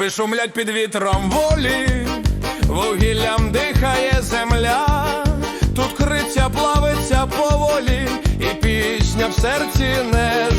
Степи шумлять під вітром волі, вугіллям дихає земля, тут криця плавиться поволі, і пісня в серці не.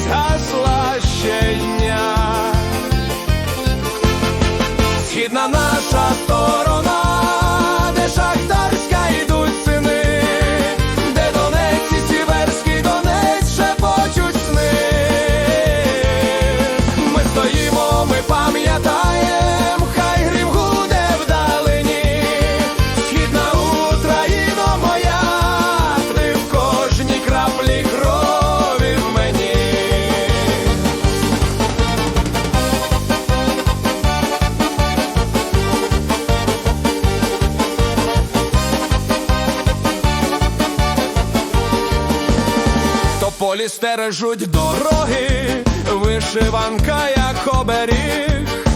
полі стережуть дороги, вишиванка як оберіг.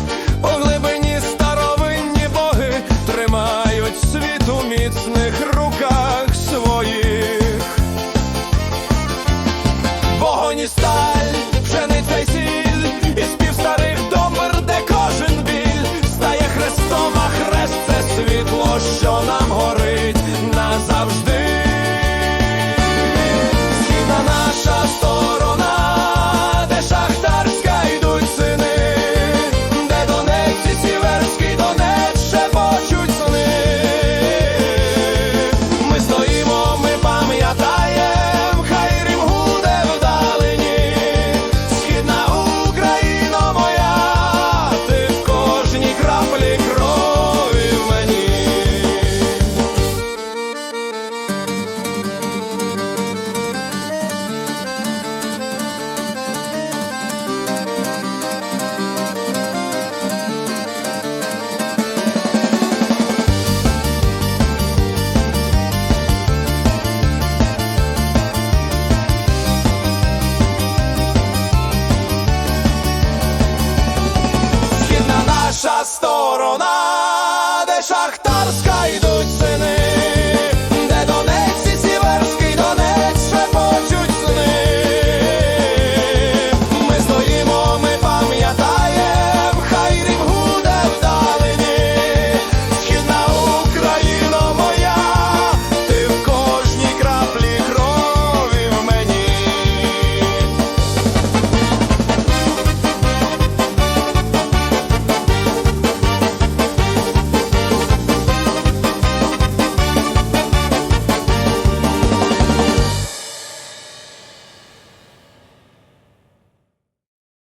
сторона, де шахт.